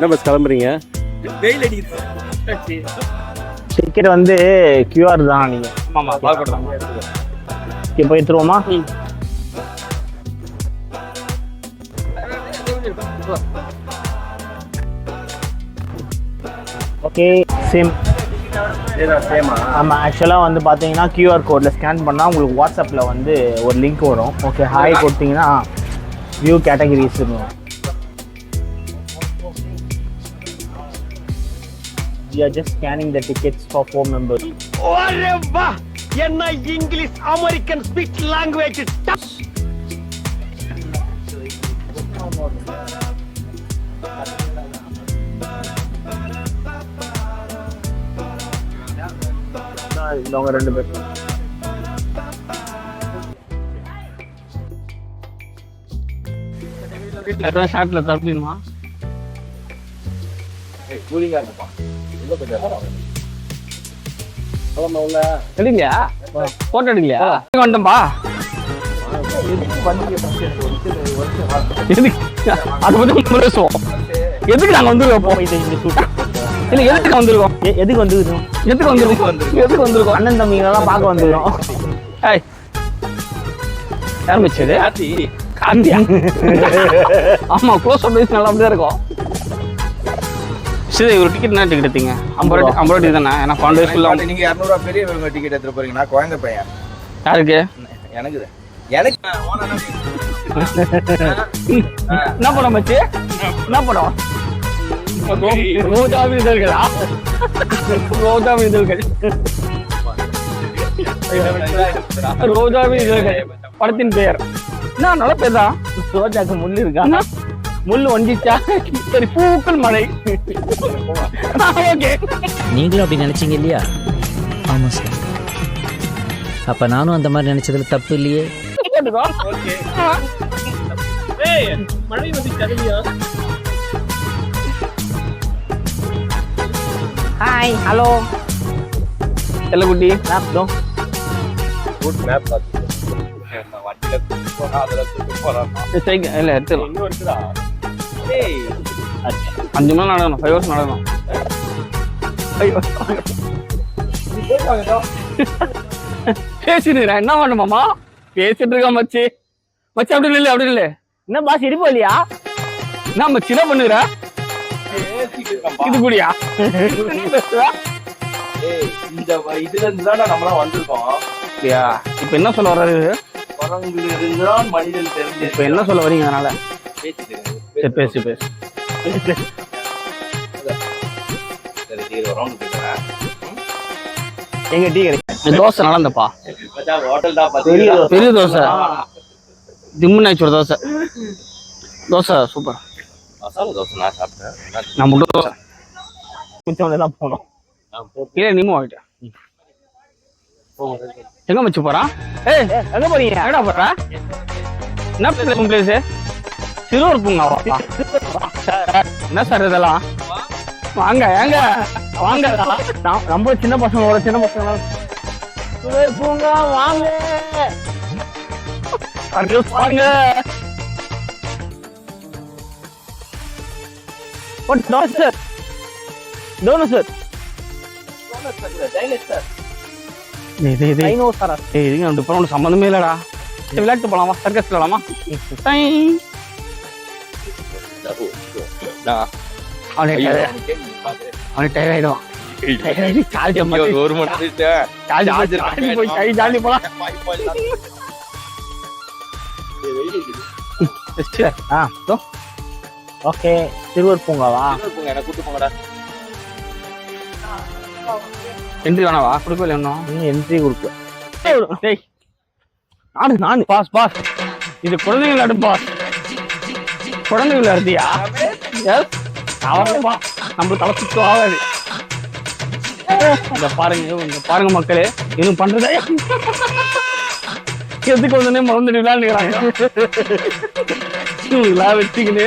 என்ன பஸ் கிளம்புறீங்க? வெயில் அடிக்குது. டிக்கெட் வந்து கியூஆர் தான் நீங்க. ஆமா பார்க்கணும் தான். இங்கே போய் எடுத்துருவோமா? ஓகே சேம் ஆமாம் ஆக்சுவலாக வந்து பார்த்தீங்கன்னா கியூஆர் கோடில் ஸ்கேன் பண்ணால் உங்களுக்கு வாட்ஸ்அப்பில் வந்து ஒரு லிங்க் வரும். ஓகே ஹாய் கொடுத்தீங்கன்னா view categories We are just scanning the tickets for four members. என்ன இங்கிலீஷ் அமெரிக்கன் ஸ்பீச் லாங்குவேஜ் இவங்க ரெண்டு பேர் ஷார்ட்ல தப்பிடுமா எடுக்கலையா? போட்டோ எடுக்கலையா வந்துட்டோம்பா. அதை பத்தி பேசுவோம். எதுக்கு நாங்க வந்துருக்கோம். இல்ல எதுக்கு வந்துருக்கோம்? எதுக்கு வந்துருக்கோம்? எதுக்கு வந்திருக்கோம்? எதுக்கு வந்திருக்கோம்? அண்ணன் தம்பிங்களெல்லாம் பார்க்க வந்துருக்கோம். ஏய் யார் வச்சது காந்தியா ஆமா க்ளோஸ் அப் நல்லா அப்படிதான் இருக்கும். சரி ஒரு டிக்கெட் என்ன டிக்கெட் எடுத்தீங்க? ஐம்பது ரூபா ஐம்பது ரூபா தானே? ஏன்னா பன்னெண்டு வயசுல நீங்க இரநூறுவா பெரியவங்க டிக்கெட் எடுத்துட்டு போறீங்க. நான் குழந்தை பையன். யாருக்கு? எனக்கு எனக்கு என்ன? படம் மச்சி என்ன படம்? ரோஜா இதழ்களா ரோஜா இதழ்கள் ரோஜா இதழ்கள் படத்தின் பெயர். என்ன நல்ல பேர் தான். ரோஜாக்கு முள்ளு இருக்கா? முள்ளு ஒண்டிச்சா சரி பூக்கள் மழை. ஓகே நீங்களும் அப்படி நினைச்சீங்க இல்லையா? ஆமாம் சார் அப்போ நானும் அந்த மாதிரி நினைச்சதுல தப்பு இல்லையே? போட்டுக்கோ. ஹாய் ஹலோ செல்லக்குட்டி லாப்டோ ரூட் மேப் பார்த்து வண்டியில கூட்டு போனா அதுல கூட்டு போறான் சைக்கிள் இல்லை எடுத்துக்கலாம். இன்னும் இருக்குதா? ஏய். அஞ்சு மணி நேரம் நடக்கணும். ஃபைவ் ஹவர்ஸ் நடக்கணும் பேசிட்டு என்ன பண்ணுமாமா பேசிட்டு இருக்கா மச்சி. மச்சி அப்படி இல்லை அப்படி இல்லை. என்ன பாஸ் இடிப்போம் இல்லையா என்ன மச்சி என்ன பண்ணுகிற இது கூடியா? இந்த இதுல இருந்து தான் நம்மளாம் வந்திருக்கோம். இப்போ என்ன சொல்ல வர்றாரு? குரங்குல இருந்து தான் மனிதன் தெரிஞ்சு இப்போ என்ன சொல்ல வரீங்க அதனால? பேசு பேசு. வரோம் எங்க டீ கிடைக்கும் தோசை நல்லா இருந்தப்பா பெரிய தோசை. பெரிய தோசை. திம்மு நாய்ச்சோட தோசை. தோசை சூப்பர் மசாலா தோசை நான் சாப்பிட்டேன். நான் முட்டை தோசை. மிச்சம் தான் போனோம் இல்லை நீமும் ஆகிட்டேன் எங்க மச்சு போறான் ஏய் எங்க போறீங்க? எங்கடா போற? என்ன பிளேஸ் பிளேஸ் சிறுவர் பூங்காவா? என்ன சார் இதெல்லாம்? வாங்க ஏங்க வாங்க. நம்ம சின்ன பசங்களோட சின்ன பசங்க. சுவர் பூங்கா வாங்க. வாங்க ஒரு டோஸ் சார் டோனோ சார் டேய் டேய் டேய் டைனோ சாரா டேய் இதுங்க ரெண்டு பேரும் ஒன்றும் சம்மந்தமே இல்லடா. விளையாட்டு போலாமா? சர்க்கஸ் விளாடலாமா டை. அவனுக்கு tired ஆயிடுவான். ஒரு மணி போய் ஜாலி போலாம் ஆ. ஓகே சிறுவர் பூங்காவா? என்ன கூட்டு போங்கடா. Entry வேணாவா கொடுக்கவே இன்னும். இன்னும் என்ட்ரி கொடுக்கல. டேய் நானு நானு. பாஸ் பாஸ் இது குழந்தைங்க விளையாடு பாஸ் குழந்தைங்க விளையாடுதியா எஸ் அவர்ப்பா நம்ம தலை சுத்தம் ஆகாது. இங்க பாருங்க இங்க பாருங்க மக்களே. இன்னும் பண்றதே? எதுக்கு வந்தனே மறந்துட்டு விளையாண்டுக்கிறாங்க? இவங்களா வச்சுக்கின்னு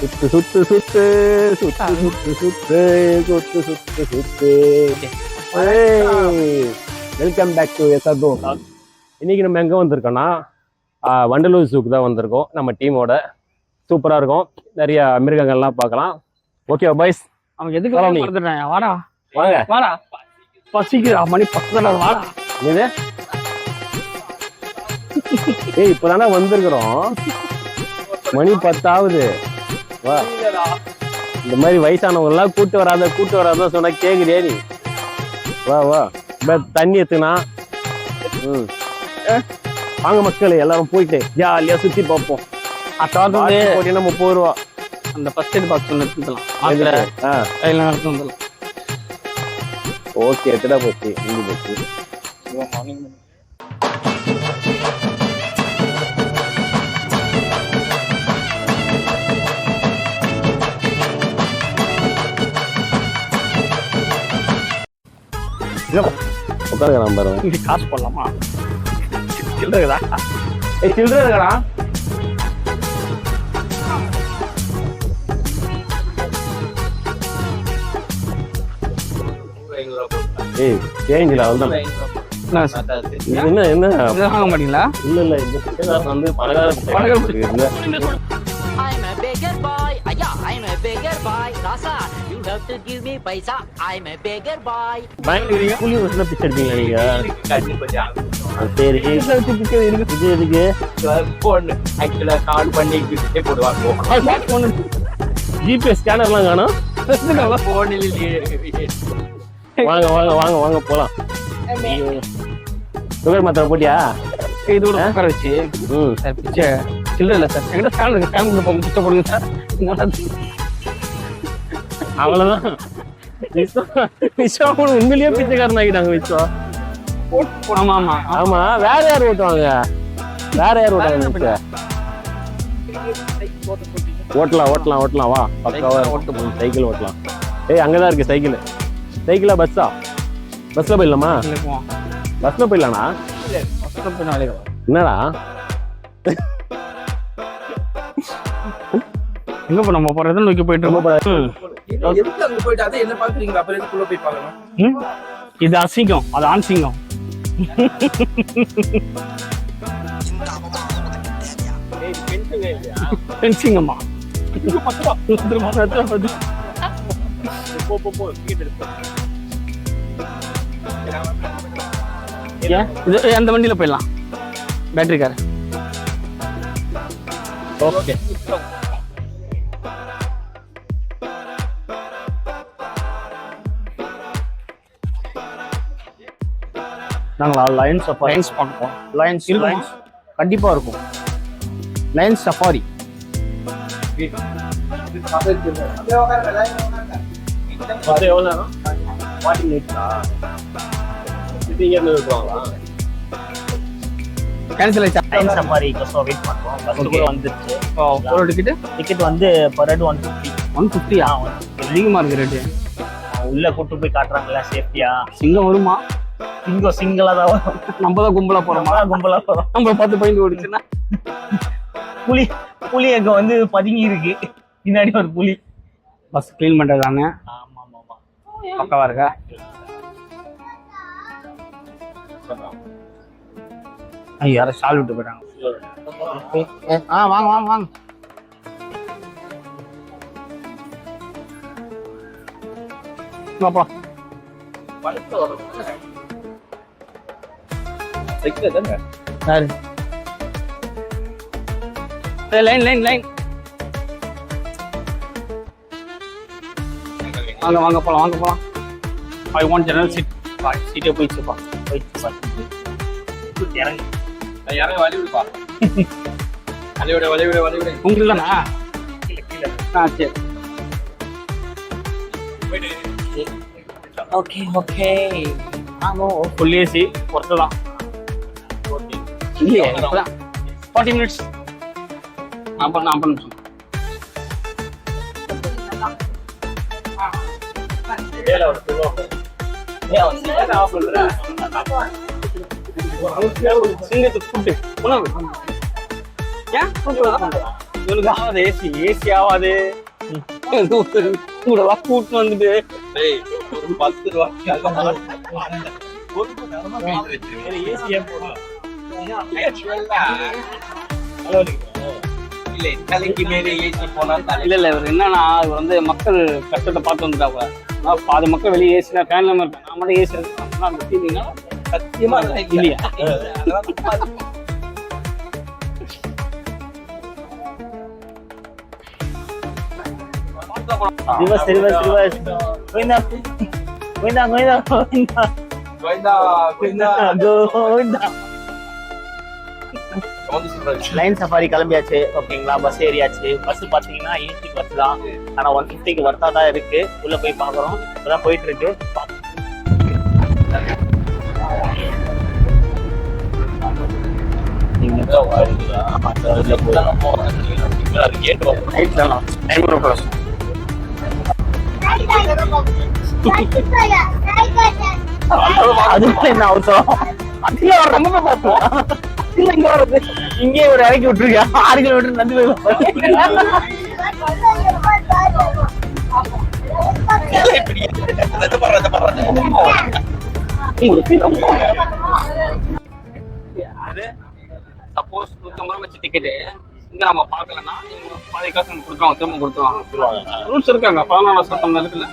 சுத்து சுத்து சுத்து சுத்து சுத்து சுத்து சுத்து சுத்து சுத்து. வெல்கம் பேக் டு எஸ்ஆர்டோ இன்னைக்கு நம்ம எங்கே வந்திருக்கோம்னா வண்டலூர் ஜூக்கு தான் வந்திருக்கோம். நம்ம டீமோட சூப்பராக இருக்கும். நிறைய மிருகங்கள்லாம் பார்க்கலாம். ஓகே பாய்ஸ் அவன் எதுக்கு வாடா. வாங்க. வாடா. பசிக்குதா மணி பக்கத்துல வாடா. இது ஏய் இப்போதானே வந்திருக்கிறோம். மணி பத்தாவது. இந்த மாதிரி வயசானவங்க எல்லாம் கூட்டு வராத கூட்டு வராத சொன்னா கேக்குறியா நீ. வா வா. தண்ணி எத்துனா ம். வாங்க மக்கள் எல்லாரும் போயிட்டு ஜாலியா சுத்தி பார்ப்போம். அத்தாவது போட்டீங்கன்னா முப்பது ரூபா. அந்த ஃபர்ஸ்ட் எய்ட் பாக்ஸ் ஒன்று எடுத்துக்கலாம் அதுல ஆ. கையில நடத்து வந்துடலாம். ஓகே எத்தடா போச்சு. இங்க போச்சு உட்காருக்கலாம் பாருங்க காசு போடலாமா? சில்லறதா ஏய் ஏய் சேஞ்சில் அவள் என்ன என்ன வாங்க இல்ல இல்ல இந்த வந்து பணக்கார beggar boy. Rasa, you have to give me paisa. I'm a beggar boy. பயங்கர கூலி வசன பிச்சை எடுத்தீங்க நீங்க சரி. வீட்டுல வச்சு பிச்சை இருக்கு பிச்சை இருக்கு பொண்ணு ஆக்சுவலா கால் பண்ணி. பிச்சை போடுவாங்க வாங்க வாங்க வாங்க வாங்க போலாம். சுகர் மாத்திரை போட்டியா? இதோட உட்கார வச்சு. சார் பிச்சை. இல்லை இல்லை சார். எங்கிட்ட ஸ்கேனர் ஸ்கேன் பண்ணி பிச்சை சார். அவ்வளவுதான். விஸ்வா கூட உண்மையிலேயே பிச்சைக்காரன் ஆகிட்டாங்க விஸ்வா. ஆமா ஆமா ஆமா வேற யார் ஓட்டுவாங்க? வேற யார் ஓட்டுவாங்க? ஓட்டலாம் ஓட்டலாம் ஓட்டலாம் வா. பக்காவா ஓட்டு. சைக்கிள் ஓட்டலாம். ஏய் அங்கதான் இருக்கு சைக்கிள். சைக்கிளா பஸ்ஸா? பஸ்ல போயிடலாமா? பஸ்ல போயிடலாம்னா. என்னடா? எங்க நம்ம போறது நோக்கி போயிட்டு இருக்கோம். எதுக்கு அங்க போயிட்டு அதை என்ன பாக்குறீங்க? அப்புறம் எதுக்குள்ள போய் பார்க்கணும். இது அசிங்கம். அது ஆன்சிங்கம். பெண் சிங்கம்மா ஏன்? இது அந்த வண்டியில போயிடலாம். Battery car okay. நாங்களா லயன்ஸ் சஃபாரி லைன்ஸ் பார்ப்போம் லயன்ஸ்? லயன்ஸ் கண்டிப்பா இருக்கும். லயன்ஸ் சஃபாரி மொத்தம் எவ்வளவு நேரம்? ஃபார்ட்டி மினிட்ஸா இது இங்க இருந்து விட்டுருவாங்களா? கேன்சல் ஆயிடுச்சா? லயன்ஸ் சஃபாரி கோசம் வெயிட் பண்றோம் பஸ் கூட வந்துருச்சு. ஒரு டிக்கெட் டிக்கெட் வந்து per head one fifty one ஃபிஃப்டியா அதிகமா இருக்கு ரேட்டு உள்ள கூட்டு போய் காட்டுறாங்கல்ல சேஃப்டியா சிங்கம் வருமா? சிங்கம் சிங்கிளா தான் வரும். நம்ம தான் கும்பலா போறோமா? கும்பலா வரும் நம்ம பார்த்து பயந்து ஓடிச்சுன்னா? புலி புலி அங்க வந்து பதுங்கி இருக்கு. பின்னாடி ஒரு புலி. பஸ் க்ளீன் பண்றதாங்க ஆமா ஆமா ஆமா பக்கவா இருக்கா? யாரும் ஸ்டால் விட்டு போயிட்டாங்க. ஆ வாங்க வாங்க வாங்க. வாப்பா சைக்கிள் தானே யாரு லைன் லைன் லைன் வாங்க வாங்க போலாம் வாங்க போலாம் ஐ வாண்ட் ஜெனரல் சீட் சீட்டே போயிடுச்சுப்பா இறங்கி யாரையும் வழி விடுப்பா வழி விட வழி விட வழி விட உங்களுக்கு தானா ஆ சரி ஓகே ஓகே ஆமாம் ஃபுல் ஏசி பொறுத்து தான் இல்லையே? இப்பதான் ஃபார்ட்டி மினிட்ஸ் நாற்பது நாற்பது நிமிஷம் சிங்கத்துக்கு ஃபுட்டு உணவு. ஏன்? இவனுக்கு ஆகாது ஏசி ஏசி ஆகாது. கூட கூட்டு வந்துட்டு. டேய், ஒரு பத்து ரூபாய்க்காக இல்ல தலைக்கு மேலே ஏசி போனா தலை இல்ல இல்ல இவர் என்னன்னா இவர் வந்து மக்கள் கஷ்டத்தை பார்த்து வந்துட்டாங்க பாதி மக்கள் வெளியே ஏசினா ஃபேன் இல்லாம இருக்கேன் நான் மட்டும் ஏசி இருக்கேன் அந்த ஃபீலிங்னா சத்தியமா. இல்லையா அதெல்லாம் சும்மா இருக்கு. Reverse reverse reverse Govinda Govinda Govinda Govinda Govinda, Govinda. Line safari கிளம்பியாச்சு. ஓகேங்களா? பஸ் ஏறியாச்சு. பஸ் பாத்தீங்கன்னா ஏசி பஸ் தான். ஆனா ஒன் ஃபிஃப்டிக்கு ஒர்த்தா தான் இருக்கு. உள்ள போய் பாக்குறோம் இப்பதான் போயிட்டு இருக்கு அதுக்கு என்ன அவசரம் அதுல ரொம்ப இல்ல இங்க ஒரு இறக்கி விட்டுருக்கா. ஆறு கிலோமீட்டர் நடந்து போய் சப்போஸ் நூற்றம்பது ரூபா வச்சு டிக்கெட்டு இங்க நம்ம பார்க்கலன்னா இவங்க பாதி காசு நம்ம கொடுத்துருவாங்க திரும்ப கொடுத்துருவாங்க. ரூல்ஸ் இருக்காங்க. பதினாலு சட்டம் இருக்குல்ல.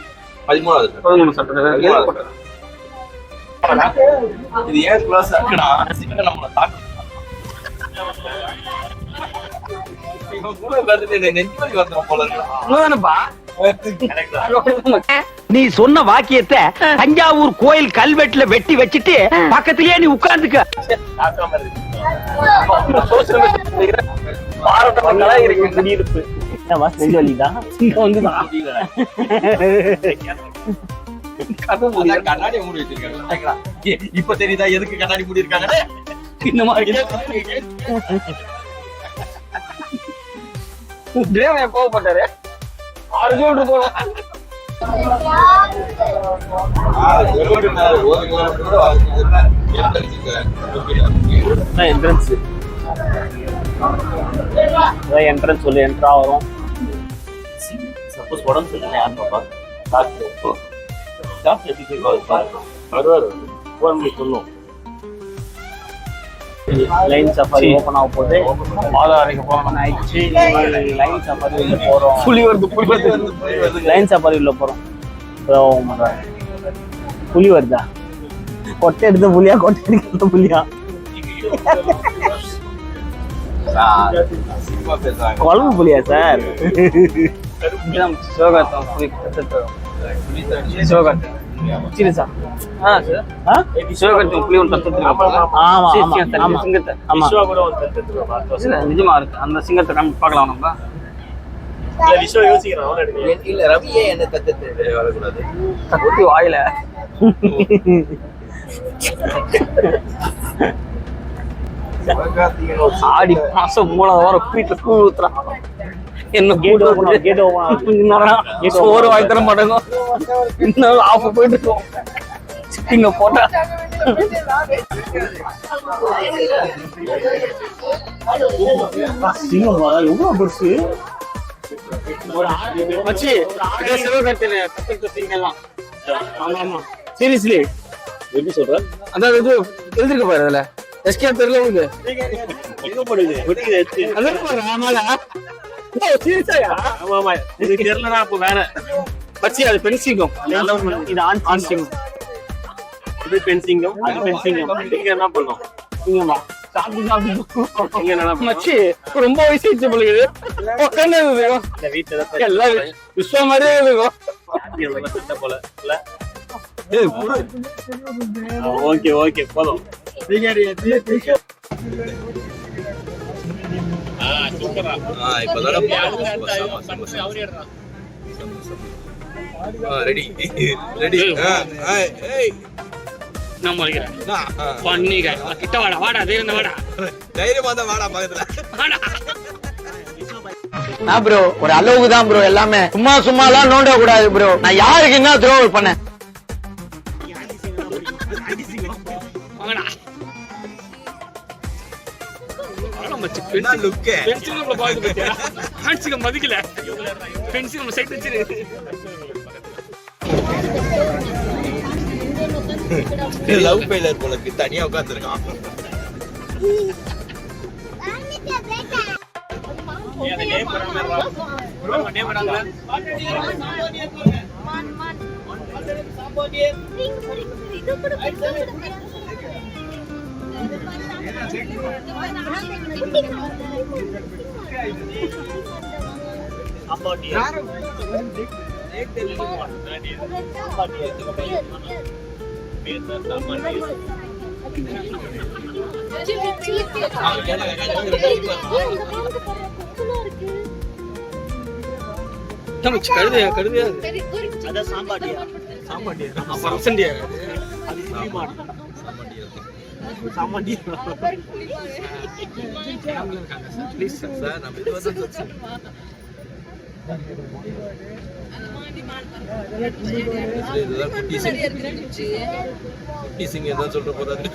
பதிமூணாவது பதிமூணு சட்டம் இது ஏன் நம்மள தாக்கு நீ சொன்ன வாக்கியத்தை தஞ்சாவூர் கோயில் கல்வெட்டுல வெட்டி வச்சிட்டு பக்கத்திலேயே நீ உட்கார்ந்துக்க. குடியிருப்பு என்னவா இப்ப தெரியுதா எதுக்கு கண்ணாடி மூடி இருக்காங்க இந்த மாதிரி. தேவன் கோவப்பட்டாரு. ஆறு கிலோமீட்டர் போகணும் என்ட்ரன்ஸ் என்ட்ரன்ஸ் சொல்லி என்ட்ரா வரும். சப்போஸ் உடம்பு சரியில்லை யார் பாப்பா? டாக்டர் டாக்டர் எப்படி போய் வருவாரு. ஃபோன் சொல்லும். லைன் சஃபாரி ஓபன் ஆக போகுது பாதாரிக்கு போகணும் ஆயிடுச்சு லைன் சஃபாரி உள்ள போறோம் புலி வருது புலி வருது லைன் சஃபாரி உள்ள போறோம் இதோ புலி வருதா கொட்டை எடுத்த புலியா கொட்டை எடுத்த புலியா குழம்பு புலியா சார் சிவகார்த்தம் புலி சிங்கத்தை. ஆமா. இல்ல, நிஜமா இருக்கு. அந்த சிங்கத்தை காமி பார்க்கலாம் நம்ம. இல்ல ரவியே என்ன தத்து வரக்கூடாது? கத்தி வாயில. ஆடி மாசம் மூணாவது வாரம் வீட்டுல கூழ் ஊத்துறான். என்ன சோறு வாங்கி தர மாட்டாங்க. இன்னும் ஆஃப் போயிட்டு இருக்கோம். இங்க போட்டா. சிங்கம் எவ்வளவு பெருசு மச்சி இதே சிவகார்த்தியில கத்துக்கிட்ட சிங்கம்லாம் ஆமா ஆமா. சீரியஸ்லி எப்படி சொல்ற? அதாவது இது எழுதிருக்க பாரு அதுல. எஸ்கே தெரியல உங்களுக்கு எங்கப்படுது அதான் பாரு ஆமாடா ஓ சீரியஸாயா ஆமா ஆமா. இது தெரியலனா அப்ப வேற. மச்சி அது பெண் சிங்கம் இது சிங்கம் இது பெண் சிங்கம் அது நீங்க என்ன பண்ணோம்? நீங்க ரொம்ப வயசு ஆயிடுச்சு போல இது உட்காந்து இருக்கும். இந்த வீட்டுல தான் எல்லாம் விஸ்வா மாதிரியே இருக்கும். போல. இல்ல? Okay okay. போதும். ரெடி ரெடி ஏய் நான் மறைக்கிறேன். நான், ஆ. பண்ணிக்க. கிட்ட வாடா வாடா தைரியம் வாடா. தைரியமா தான் வாடா பக்கத்துல. வாடா. நான் ப்ரோ ஒரு அளவுக்கு தான் ப்ரோ எல்லாமே. சும்மா சும்மா எல்லாம் நோண்ட கூடாது ப்ரோ நான் யாருக்கு என்ன துரோகம் பண்ணேன்? லுக்கு பென்சில் நம்மள பாக்குது பாத்தியா? ஹான்சிக மதிக்கல. பென்சில் நம்ம சைடு வச்சிரு லவ் ஃபெயிலர் போல இருக்கு. தனியா உட்கார்ந்திருக்கான். மச்சி கழுதையா கழுதையா? அப்ப ரசண்டியா? ப்ளீஸ் சார் நம்ம இது வந்து இதுதான் குட்டி சிங் குட்டி சிங் என்ன சொல்ற போறாரு